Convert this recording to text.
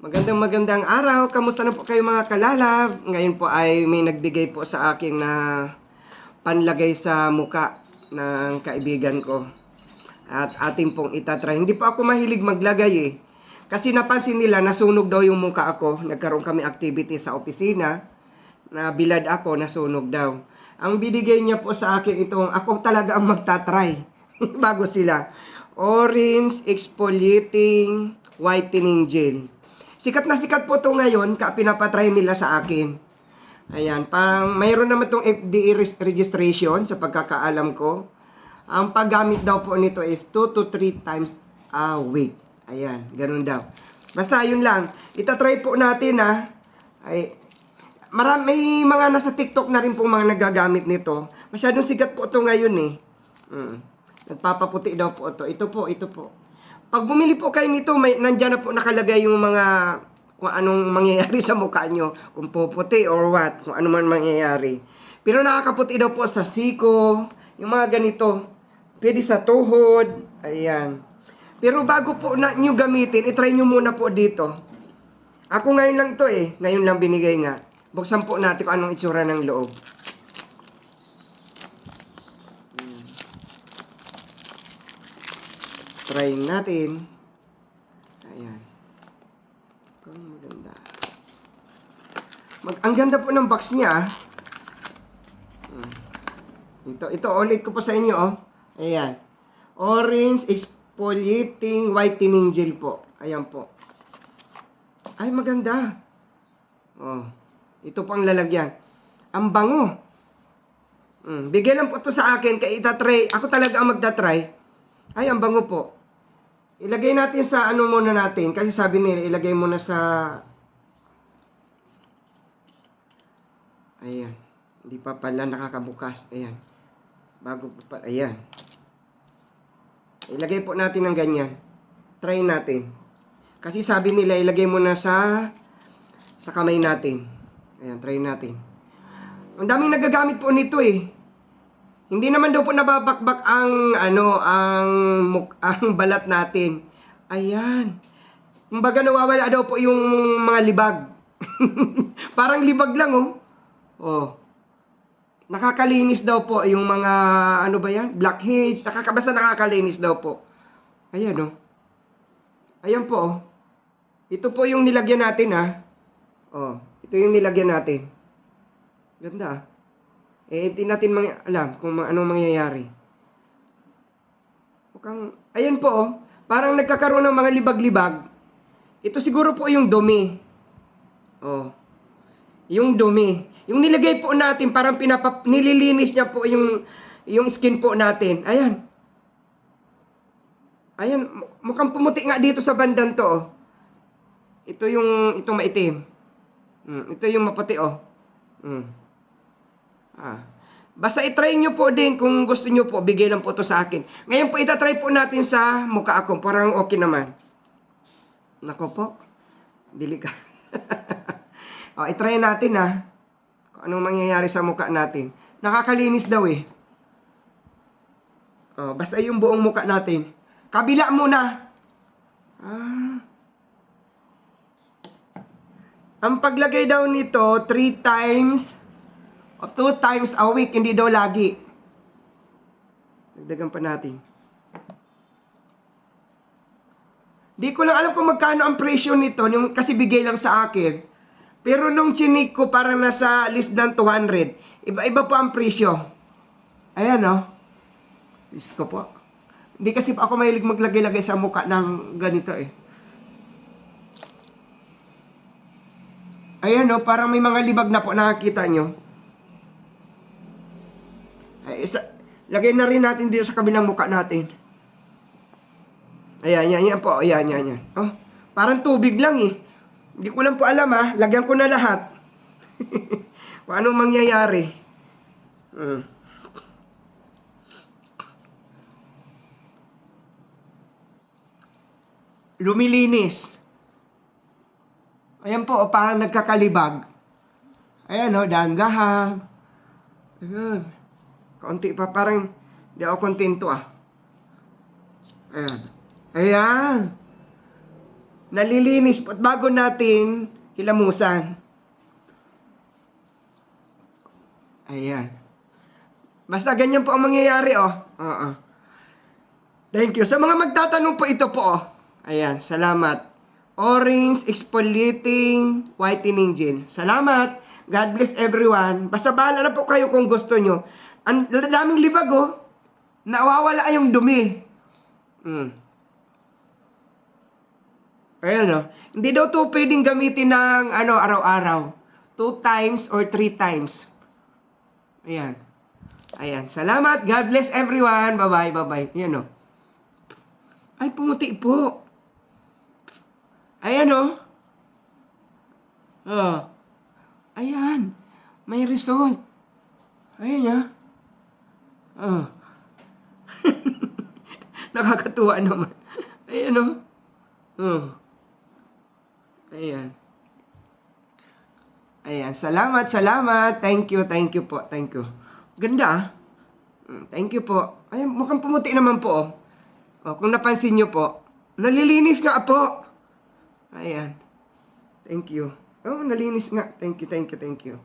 Magandang magandang araw. Kamusta na po kayo mga kalalab? Ngayon po ay may nagbigay po sa akin na panlagay sa muka ng kaibigan ko. At ating pong itatry. Hindi po ako mahilig maglagay eh. Kasi napansin nila, nasunog daw yung muka ako. Nagkaroon kami activity sa opisina. Na bilad ako, nasunog daw. Ang binigay niya po sa akin itong, ako talaga ang magtatry. Bago sila. Orange Exfoliating Whitening Gel. Sikat na sikat po to ngayon, ka pinapatry nila sa akin. Ayan, parang mayroon naman tong FDA registration sa pagkakaalam ko. Ang paggamit daw po nito is 2 to 3 times a week. Ayan, ganun daw. Basta yun lang. Itatry po natin ha. Ay, marami may mga nasa TikTok na rin pong mga nagagamit nito. Masyadong sikat po ito ngayon eh. Mm. Nagpapaputi daw po ito. Ito po, ito po. Pag bumili po kayo nito, may nandiyan na po nakalagay yung mga kung anong mangyayari sa mukha nyo. Kung puputi or what, kung ano man mangyayari. Pero nakakaputi daw po sa siko, yung mga ganito. Pwede sa tuhod, ayan. Pero bago po na nyo gamitin, itry nyo muna po dito. Ako ngayon lang to eh. Ngayon lang binigay nga. Buksan po natin kung anong itsura ng loob. Try natin. Ayan. Kung maganda. Mag ang ganda po ng box niya. ah. Hmm. Ito, ito, ulit ko pa sa inyo, oh. Ayan. Orange exfoliating whitening gel po. Ayan po. Ay, maganda. Oh. Ito pang lalagyan. Ang bango. Mm, bigyan lang po to sa akin kay itatry. Ako talaga ang magtatry. Ay, ang bango po. Ilagay natin sa ano muna natin. Kasi sabi nila, ilagay muna sa... Ayan. Hindi pa pala nakakabukas. Ayan. Bago pa pa. Ayan. Ilagay po natin ng ganyan. Try natin. Kasi sabi nila, ilagay mo na sa sa kamay natin. Ayan, try natin. Ang daming nagagamit po nito eh. Hindi naman daw po nababakbak ang ano, ang muk ang balat natin. Ayan. Kumbaga nawawala daw po yung mga libag. Parang libag lang oh. Oh. Nakakalinis daw po yung mga ano ba yan? Blackheads. Nakakabasa nakakalinis daw po. Ayan oh. Ayan po oh. Ito po yung nilagyan natin ha. Oh, ito yung nilagyan natin. Ganda ah. Eh, hindi natin mang- alam kung ma- anong mangyayari. Mukhang, ayan po oh. Parang nagkakaroon ng mga libag-libag. Ito siguro po yung dumi. Oh. Yung dumi. Yung nilagay po natin, parang pinapa, nililinis niya po yung, yung skin po natin. Ayan. Ayan, mu- mukhang pumuti nga dito sa bandan to. Oh. Ito yung, itong maitim. Mm, ito yung maputi, oh. Mm. Ah. Basta itry nyo po din kung gusto nyo po, bigay lang po to sa akin. Ngayon po, itatry po natin sa mukha ako. Parang okay naman. Nako po. Dili ka. o, itry natin ha. Kung anong mangyayari sa mukha natin. Nakakalinis daw eh. O, basta yung buong mukha natin. Kabila muna. Ah. Ang paglagay daw nito, 3 times o 2 times a week, hindi daw lagi. Dagdagan pa natin. Di ko lang alam kung magkano ang presyo nito, yung, kasi bigay lang sa akin. Pero nung chinik ko, parang nasa list ng 200. Iba-iba po ang presyo. Ayan, no? Diyos ko po. Hindi kasi ako mahilig maglagay-lagay sa mukha ng ganito eh. Ayan, no? Parang may mga libag na po nakakita nyo. Ay, isa, lagay na rin natin dito sa kabilang mukha natin. Ayan, yan, yan po. Ayan, yan, yan. Oh, parang tubig lang eh. Hindi ko lang po alam ha. Lagyan ko na lahat. Anong mangyayari. Hmm. Lumilinis. Ayan po, oh, parang nagkakalibag. Ayan o, oh, dahan-dahan. Ayan. Kaunti pa, parang di ako kontento ah. Ayan. Ayan. nalilinis at bago natin hilamusan. Ayan. Basta ganyan po ang mangyayari, oh. Oo. Thank you. Sa mga magtatanong po ito po, oh. Ayan, salamat. Orange Exfoliating Whitening Gel. Salamat. God bless everyone. Basta bahala na po kayo kung gusto nyo. Ang daming libag, oh. Nawawala yung dumi. Hmm. Ayan, oh. Hindi daw to pwedeng gamitin ng ano, araw-araw. Two times or three times. Ayan. Ayan. Salamat. God bless everyone. Bye-bye. Bye-bye. Ayan, oh. Ay, pumuti po. Ayan, oh. Oh. Ayan. May result. Ayan, ah. Oh. Nakakatuwa naman. Ayan, oh. Oh. Ayan. Ayan. Salamat, salamat. Thank you, thank you po. Thank you. Ganda, ah. Mm, Thank you po. Ay, mukhang pumuti naman po, oh. Oh, kung napansin nyo po, nalilinis nga po. Ayan. Thank you. Oh, nalinis nga. Thank you, thank you, thank you.